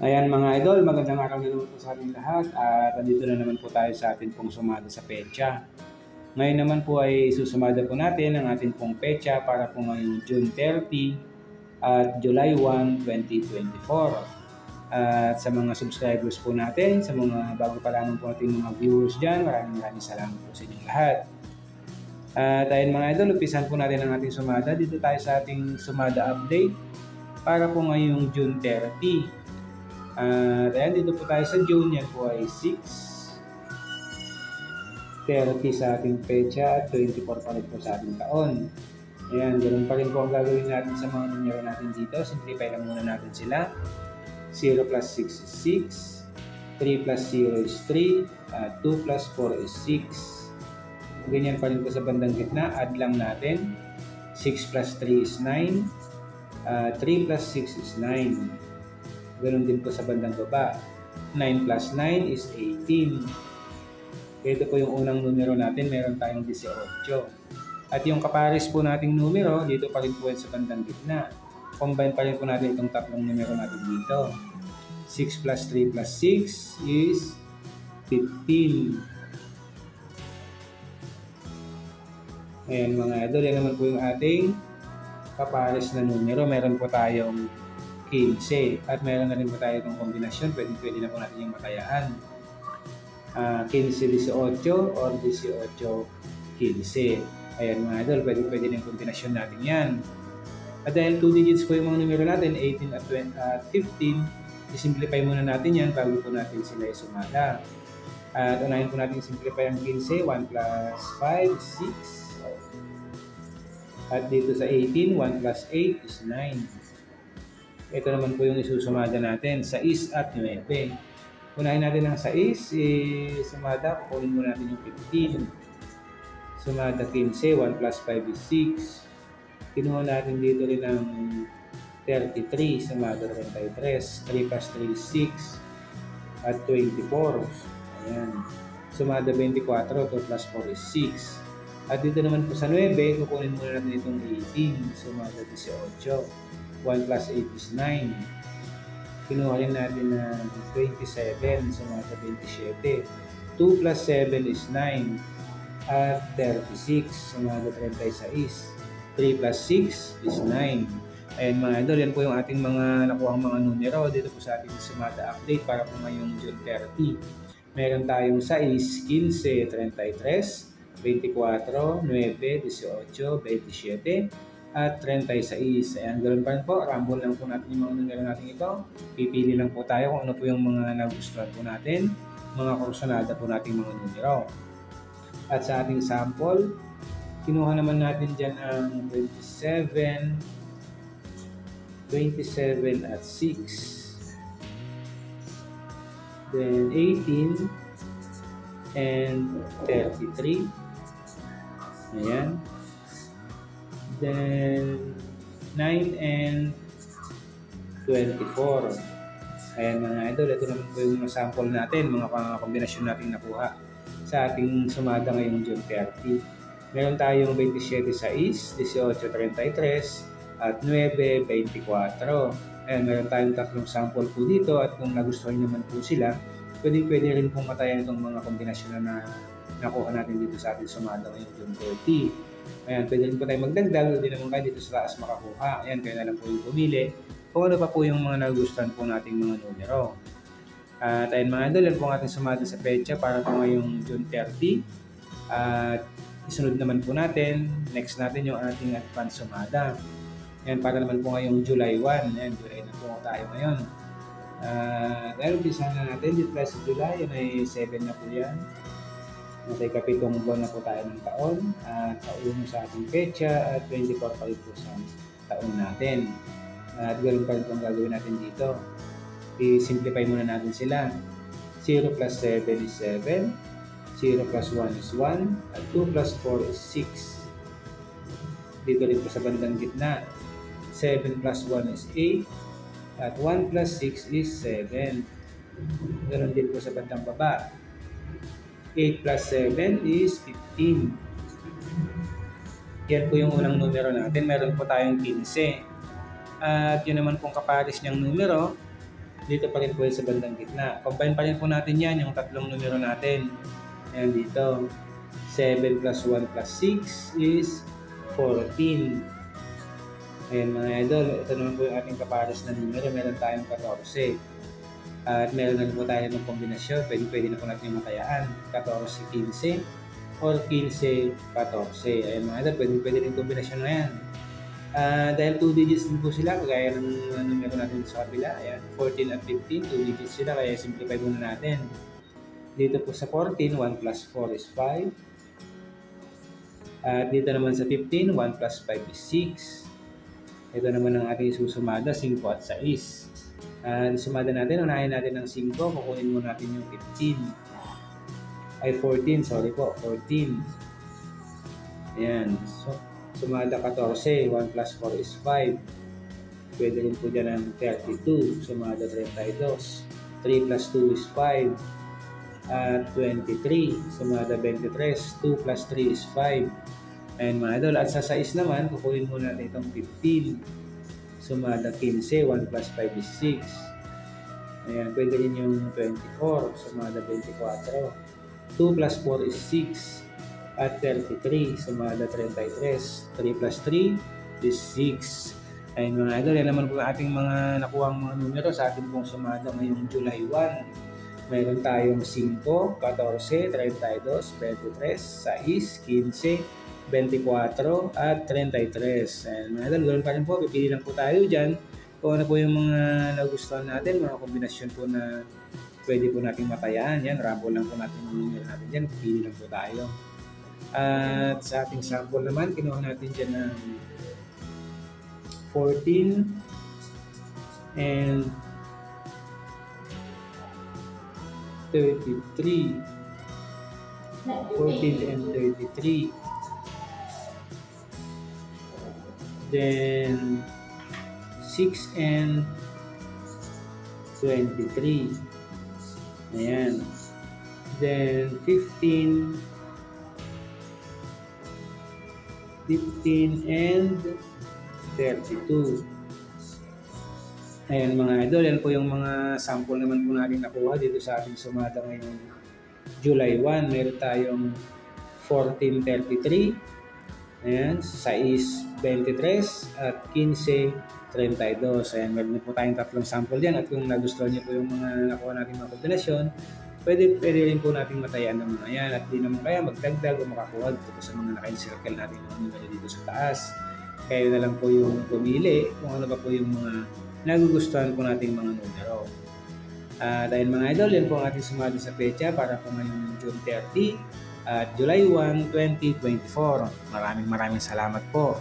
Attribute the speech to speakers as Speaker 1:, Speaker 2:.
Speaker 1: Ayan mga idol, magandang araw na naman po sa ating lahat at nandito na naman po tayo sa ating pong sumada sa pecha. Ngayon naman po ay susumada po natin ang ating pong pecha para po ngayong June 30 at July 1, 2024. At sa mga subscribers po natin, sa mga bago pa lamang po natin mga viewers dyan, maraming maraming salamat po sa inyong lahat. At ayun mga idol, upisan po natin ang ating sumada. Dito tayo sa ating sumada update para po ngayong June 30. At ayan, dito po tayo sa June. Yan po ay 6. 30 sa ating pecha at 24 pa rin po sa ating taon. Ayan, ganun pa rin po ang gagawin natin sa mga numero natin dito. Simplify lang muna natin sila. 0 plus 6 is 6. 3 plus 0 is 3. At 2 plus 4 is 6. Ganyan pa rin po sa bandang gitna. Add lang natin. 6 plus 3 is 9. Uh, 3 plus 6 is 9. Ganun din po sa bandang baba. 9 plus 9 is 18. Ito po yung unang numero natin. Meron tayong 18. At yung kapares po nating numero, dito pa rin po sa bandang gitna. Combine pa rin po natin itong tatlong numero natin dito. 6 plus 3 plus 6 is 15. Ayan mga idol, yan naman po yung ating kapares na numero. Meron po tayong 15 at meron na rin tayo itong kombinasyon. Pwede, pwede na po natin yung matayaan. Uh, 15-18 or 18-15. Ayan mga idol, pwede, pwede na yung kombinasyon natin yan. At dahil 2 digits po yung mga numero natin, 18 at 20, at 15, isimplify muna natin yan bago po natin sila isumada. At unahin po natin simplify ang 15, 1 plus 5, 6. At dito sa 18, 1 plus 8 is 9. Ito naman po yung isusumada natin, 6 at 9. Unahin natin ang 6, eh, sumada, kukunin mo natin yung 15. Sumada 15, 1 plus 5 is 6. Kinuha natin dito rin ang 33, sumada 33. 3 plus 3 is 6. At 24. Ayan. Sumada 24, 2 plus 4 is 6. At dito naman po sa 9, kukunin muna natin itong 18. Sumada 18. 1 plus 8 is 9. Kinuha rin natin na 27. Sumada 27. 2 plus 7 is 9. At 36. Sumada 36. 3 plus 6 is 9. Ayan mga idol, yan po yung ating mga nakuha mga numero dito po sa ating sumada update para po ngayong June 30. Meron tayong 6, 15, 33, 24, 9, 18, 27, at 36. Ayan, ganoon pa rin po. Rumble lang po natin yung mga numero natin ito. Pipili lang po tayo kung ano po yung mga nagustuhan po natin, mga kursunada po nating mga numero. At sa ating sample, kinuha naman natin dyan ang 27, 27 at 6. Then 18 and 33. Ayan. Then 9 and 24. Ayan mga idol, ito naman po yung sample natin, mga kombinasyon natin nakuha sa ating sumada ngayong June 30. Meron tayong 27 6, 18 33, at 9, 24. Ayan, meron tayong tatlong sample po dito at kung nagustuhan naman po sila, pwede pwede rin pong matayan itong mga kombinasyon na nakuha natin dito sa ating sumada ngayong June 30. Ayan, pwede rin po tayo magdagdag, hindi naman kayo dito sa taas makakuha. Ayan, kayo na lang po yung pumili. Kung ano pa po yung mga nagustuhan po nating mga numero. At ayun mga idol, yan po ang ating sumada sa pecha para po ngayong June 30. At isunod naman po natin, next natin yung ating advance sumada. Yan para naman po ngayong July 1. Yan, July na po tayo ngayon. Uh, dahil umpisa na natin, dito sa July, yun ay 7 na po yan. Nasa ikapitong buwan na po tayo ng taon at uh, sa ating pecha at 24 pa rin po sa taon natin. At ganoon pa rin po ang gagawin natin dito. I-simplify muna natin sila. 0 plus 7 is 7. 0 plus 1 is 1. At 2 plus 4 is 6. Dito rin po sa bandang gitna. 7 plus 1 is 8. At 1 plus 6 is 7. Ganon din po sa bandang baba. 8 plus 7 is 15. Yan po yung unang numero natin. Meron po tayong 15. At yun naman pong kapares niyang numero Dito pa rin po yun sa bandang gitna. Combine pa rin po natin yan, yung tatlong numero natin. Ayan dito. 7 plus 1 plus 6 is 14. Ayan mga idol, ito naman po yung ating kapares na numero. Meron tayong 14. At meron na po tayo ng kombinasyon. Pwede, pwede na po natin yung matayaan. 14, 15 or 15, 14. Ayan mga idol, pwede, pwede rin kombinasyon na yan. Ah, dahil 2 digits din po sila, kagaya ng uh, numero natin sa kabila. Ayan, 14 at 15, 2 digits sila, kaya simplify muna natin. Dito po sa 14, 1 plus 4 is 5. At dito naman sa 15, 1 plus 5 is 6. Ito naman ang ating susumada, 5 at 6. Uh, sumada natin, unahin natin ng 5, kukunin mo natin yung 15. Ay, 14, sorry po, 14. Ayan, so, sumada 14, 1 plus 4 is 5. Pwede rin po dyan ng 32, sumada 32. 3 plus 2 is 5. At 23, sumada 23. 2 plus 3 is 5. Ayan mga idol, at sa 6 naman, kukunin mo natin itong 15. Sumada 15, 1 plus 5 is 6. Ayan, pwede rin yung 24, sumada 24. 2 plus 4 is 6 at 33, sumada 33. 3 plus 3 is 6. Ayun mga idol, yan naman po ating mga nakuha mga numero sa ating pong sumada ngayong July 1. Meron tayong 5, 14, 32, 23, 6, 15, 24, at 33. Ayun mga idol, ganoon pa rin po, pipili lang po tayo dyan kung ano po yung mga nagustuhan natin, mga kombinasyon po na pwede po nating matayaan. Yan, rumble lang po natin yung numero natin dyan, pipili lang po tayo. At sa ating sample naman, kinuha natin dyan ng 14 and 33. 14 and 33. Then 6 and 23. Ayan. Then 15 15 and 32. Ayan mga idol, yan po yung mga sample naman po natin nakuha dito sa ating sumada ngayong July 1. Meron tayong 1433, ayan, 623 at 1532. Ayan, meron po tayong tatlong sample dyan at kung nagustuhan niyo po yung mga nakuha natin mga kombinasyon, pwede, pwede rin po natin matayan ng mga yan at di naman kaya magdagdag o makakuha dito sa mga naka-encircle natin mga numero dito sa taas. Kayo na lang po yung pumili kung ano ba po yung mga nagugustuhan po nating mga numero. Uh, dahil mga idol, yan po ang ating sumali sa pecha para po ngayong June 30 at July 1, 2024. Maraming maraming salamat po.